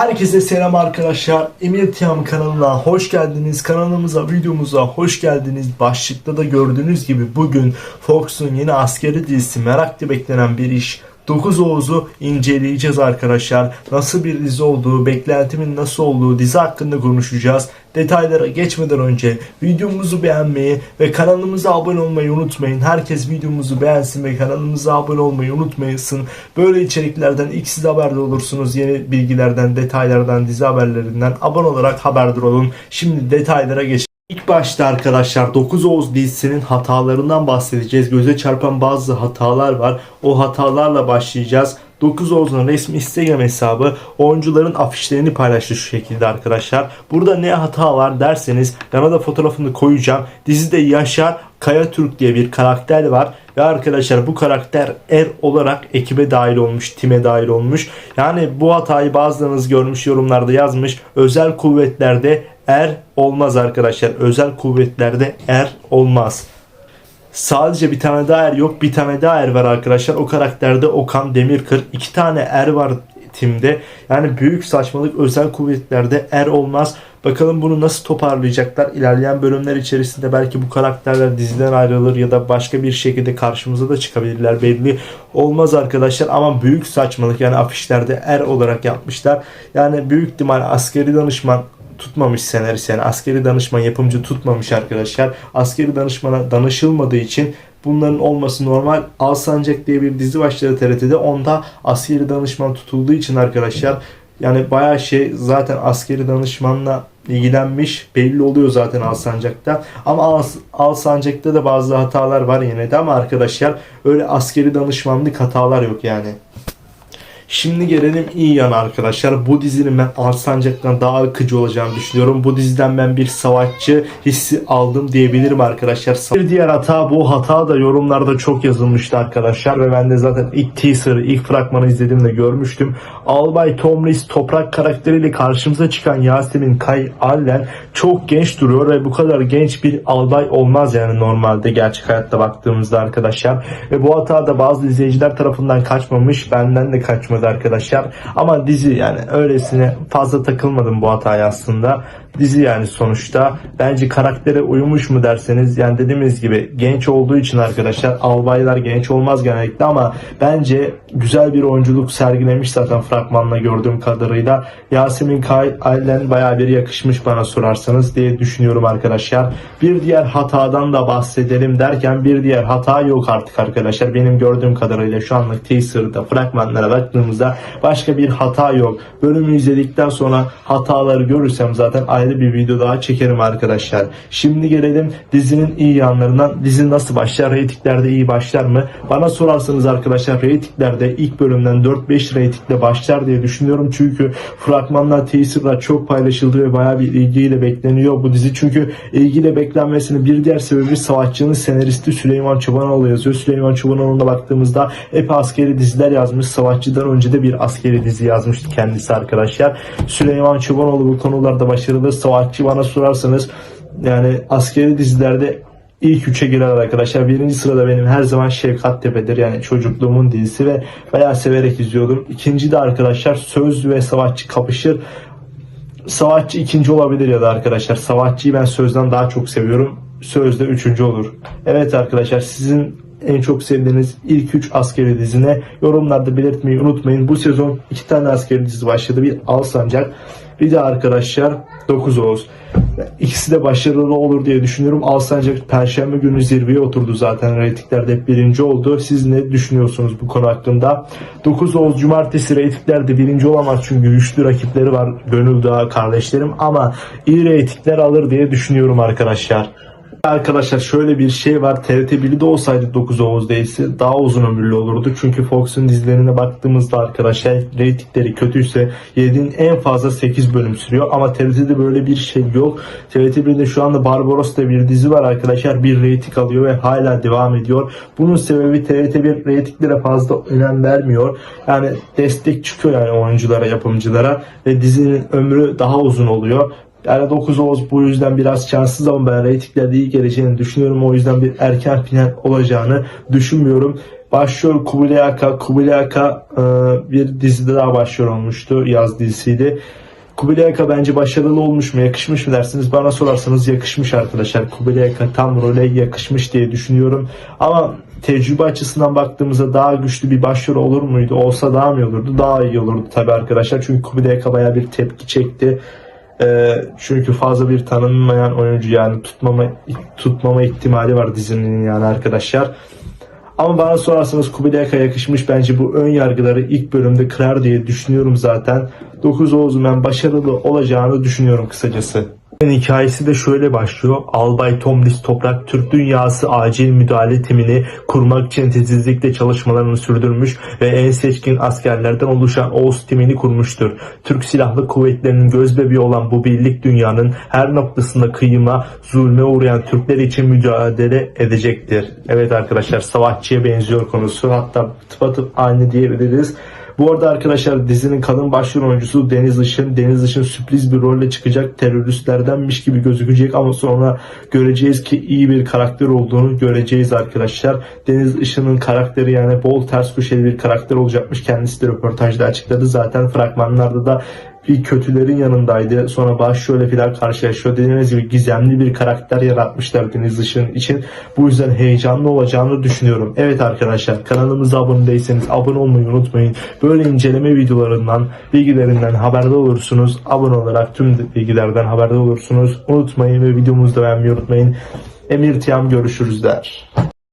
Herkese selam arkadaşlar. Emir Tiyam kanalına hoş geldiniz. Kanalımıza, videomuza hoş geldiniz. Başlıkta da gördüğünüz gibi bugün Fox'un yeni askeri dizisi merakla beklenen bir iş. 9 Oğuz'u inceleyeceğiz arkadaşlar. Nasıl bir dizi olduğu, beklentimin nasıl olduğu dizi hakkında konuşacağız. Detaylara geçmeden önce videomuzu beğenmeyi ve kanalımıza abone olmayı unutmayın. Herkes videomuzu beğensin ve kanalımıza abone olmayı unutmayasın. Böyle içeriklerden ilk siz haberdar olursunuz. Yeni bilgilerden, detaylardan, dizi haberlerinden abone olarak haberdar olun. Şimdi detaylara geçelim. İlk başta arkadaşlar 9 Oğuz dizisinin hatalarından bahsedeceğiz. Göze çarpan bazı hatalar var. O hatalarla başlayacağız. 9 Oğuz'un resmi Instagram hesabı oyuncuların afişlerini paylaştı şu şekilde arkadaşlar. Burada ne hata var derseniz yana da fotoğrafını koyacağım. Dizide Yaşar Kayatürk diye bir karakter var. Ve arkadaşlar bu karakter er olarak ekibe dahil olmuş, time dahil olmuş. Yani bu hatayı bazılarınız görmüş yorumlarda yazmış. Özel kuvvetlerde er olmaz arkadaşlar. Özel kuvvetlerde er olmaz. Sadece bir tane daha er yok. Bir tane daha er var arkadaşlar. O karakterde Okan Demirkır. iki tane er var timde. Yani büyük saçmalık özel kuvvetlerde er olmaz. Bakalım bunu nasıl toparlayacaklar. İlerleyen bölümler içerisinde belki bu karakterler diziden ayrılır ya da başka bir şekilde karşımıza da çıkabilirler. Belli olmaz arkadaşlar ama büyük saçmalık yani afişlerde er olarak yapmışlar. Yani büyük ihtimal askeri danışman tutmamış senarist yani askeri danışman yapımcı tutmamış arkadaşlar. Askeri danışmana danışılmadığı için bunların olması normal. Alsancak diye bir dizi başladı TRT'de. Onda askeri danışman tutulduğu için arkadaşlar yani bayağı şey zaten askeri danışmanla ilgilenmiş belli oluyor zaten Alsancak'ta. Ama Al- Alsancak'ta da bazı hatalar var yine de ama arkadaşlar öyle askeri danışmanlık hatalar yok yani. Şimdi gelelim iyi yana arkadaşlar. Bu dizinin ben Alsancak'tan daha akıcı olacağını düşünüyorum. Bu diziden ben bir savaşçı hissi aldım diyebilirim arkadaşlar. Bir diğer hata bu hata da yorumlarda çok yazılmıştı arkadaşlar ve ben de zaten ilk teaser'ı, ilk fragmanı izlediğimde görmüştüm. Albay Tomris toprak karakteriyle karşımıza çıkan Yasemin Kay Allen çok genç duruyor ve bu kadar genç bir albay olmaz yani normalde gerçek hayatta baktığımızda arkadaşlar. Ve bu hata da bazı izleyiciler tarafından kaçmamış, benden de kaçmadı arkadaşlar. Ama dizi yani öylesine fazla takılmadım bu hataya aslında. Dizi yani sonuçta bence karaktere uyumuş mu derseniz yani dediğimiz gibi genç olduğu için arkadaşlar albaylar genç olmaz genellikle ama bence güzel bir oyunculuk sergilemiş zaten fragmanla gördüğüm kadarıyla. Yasemin Kay Allen bayağı bir yakışmış bana sorarsanız diye düşünüyorum arkadaşlar. Bir diğer hatadan da bahsedelim derken bir diğer hata yok artık arkadaşlar. Benim gördüğüm kadarıyla şu anlık teaser'da fragmanlara baktığımızda başka bir hata yok. Bölümü izledikten sonra hataları görürsem zaten ayrı bir video daha çekerim arkadaşlar. Şimdi gelelim dizinin iyi yanlarından. Dizi nasıl başlar? Reytinglerde iyi başlar mı? Bana sorarsanız arkadaşlar reytinglerde ilk bölümden 4-5 reytingle başlar diye düşünüyorum. Çünkü fragmanlar, teaserlar çok paylaşıldı ve bayağı bir ilgiyle bekleniyor bu dizi. Çünkü ilgiyle beklenmesinin bir diğer sebebi savaşçının senaristi Süleyman Çobanoğlu yazıyor. Süleyman Çobanoğlu'na baktığımızda epey askeri diziler yazmış. Savaşçıdan önce de bir askeri dizi yazmıştı kendisi arkadaşlar. Süleyman Çobanoğlu bu konularda başarılı. Savaşçı bana sorarsanız yani askeri dizilerde ilk üçe girer arkadaşlar. Birinci sırada benim her zaman Şefkat Tepe'dir. Yani çocukluğumun dizisi ve bayağı severek izliyordum. İkinci de arkadaşlar Söz ve Savaşçı kapışır. Savaşçı ikinci olabilir ya da arkadaşlar. Savaşçıyı ben Söz'den daha çok seviyorum. Sözde üçüncü olur. Evet arkadaşlar sizin en çok sevdiğiniz ilk 3 askeri dizine yorumlarda belirtmeyi unutmayın. Bu sezon iki tane askeri dizi başladı. Bir Alsancak bir de arkadaşlar 9 Oğuz. İkisi de başarılı olur diye düşünüyorum. Alsancak Perşembe günü zirveye oturdu zaten. Reytinglerde hep birinci oldu. Siz ne düşünüyorsunuz bu konu hakkında? 9 Oğuz Cumartesi reytinglerde birinci olamaz çünkü güçlü rakipleri var. Gönül Dağı kardeşlerim ama iyi reytingler alır diye düşünüyorum arkadaşlar. Arkadaşlar şöyle bir şey var. TRT 1'de olsaydı 9 Oğuz değilse daha uzun ömürlü olurdu. Çünkü Fox'un dizilerine baktığımızda arkadaşlar reytingleri kötüyse 7'nin en fazla 8 bölüm sürüyor. Ama TRT'de böyle bir şey yok. TRT 1'de şu anda Barbaros diye bir dizi var arkadaşlar. Bir reyting alıyor ve hala devam ediyor. Bunun sebebi TRT 1 reytinglere fazla önem vermiyor. Yani destek çıkıyor yani oyunculara, yapımcılara ve dizinin ömrü daha uzun oluyor. Yani 9 Oğuz bu yüzden biraz şanssız ama ben reytinglerde iyi geleceğini düşünüyorum. O yüzden bir erken final olacağını düşünmüyorum. Başrol Kubilay Aka. Kubilay Aka e, bir dizide daha başrol olmuştu. Yaz dizisiydi. Kubilay Aka bence başarılı olmuş mu, yakışmış mı dersiniz? Bana sorarsanız yakışmış arkadaşlar. Kubilay Aka tam role yakışmış diye düşünüyorum. Ama tecrübe açısından baktığımızda daha güçlü bir başrol olur muydu? Olsa daha mı olurdu? Daha iyi olurdu tabii arkadaşlar. Çünkü Kubilay Aka bayağı bir tepki çekti. Ee, çünkü fazla bir tanınmayan oyuncu yani tutmama tutmama ihtimali var dizinin yani arkadaşlar. Ama bana sorarsanız Kubilay Aka yakışmış. Bence bu ön yargıları ilk bölümde kırar diye düşünüyorum zaten. 9 Oğuz'un ben başarılı olacağını düşünüyorum kısacası. Hikayesi de şöyle başlıyor. Albay Tomris Toprak Türk Dünyası acil müdahale timini kurmak için titizlikle çalışmalarını sürdürmüş ve en seçkin askerlerden oluşan Oğuz timini kurmuştur. Türk Silahlı Kuvvetleri'nin göz bebeği olan bu birlik dünyanın her noktasında kıyıma, zulme uğrayan Türkler için mücadele edecektir. Evet arkadaşlar savaşçıya benziyor konusu. Hatta tıpatıp aynı diyebiliriz. Bu arada arkadaşlar dizinin kadın başrol oyuncusu Deniz Işın. Deniz Işın sürpriz bir rolle çıkacak. Teröristlerdenmiş gibi gözükecek ama sonra göreceğiz ki iyi bir karakter olduğunu göreceğiz arkadaşlar. Deniz Işın'ın karakteri yani bol ters köşeli bir karakter olacakmış. Kendisi de röportajda açıkladı. Zaten fragmanlarda da bir kötülerin yanındaydı. Sonra başrolle filan karşılaşıyor. Dediğimiz gibi gizemli bir karakter yaratmışlar Deniz Işın için. Bu yüzden heyecanlı olacağını düşünüyorum. Evet arkadaşlar kanalımıza abone değilseniz abone olmayı unutmayın. Böyle inceleme videolarından, bilgilerinden haberdar olursunuz. Abone olarak tüm bilgilerden haberdar olursunuz. Unutmayın ve videomuzu da beğenmeyi unutmayın. Emir Tiyam görüşürüz der.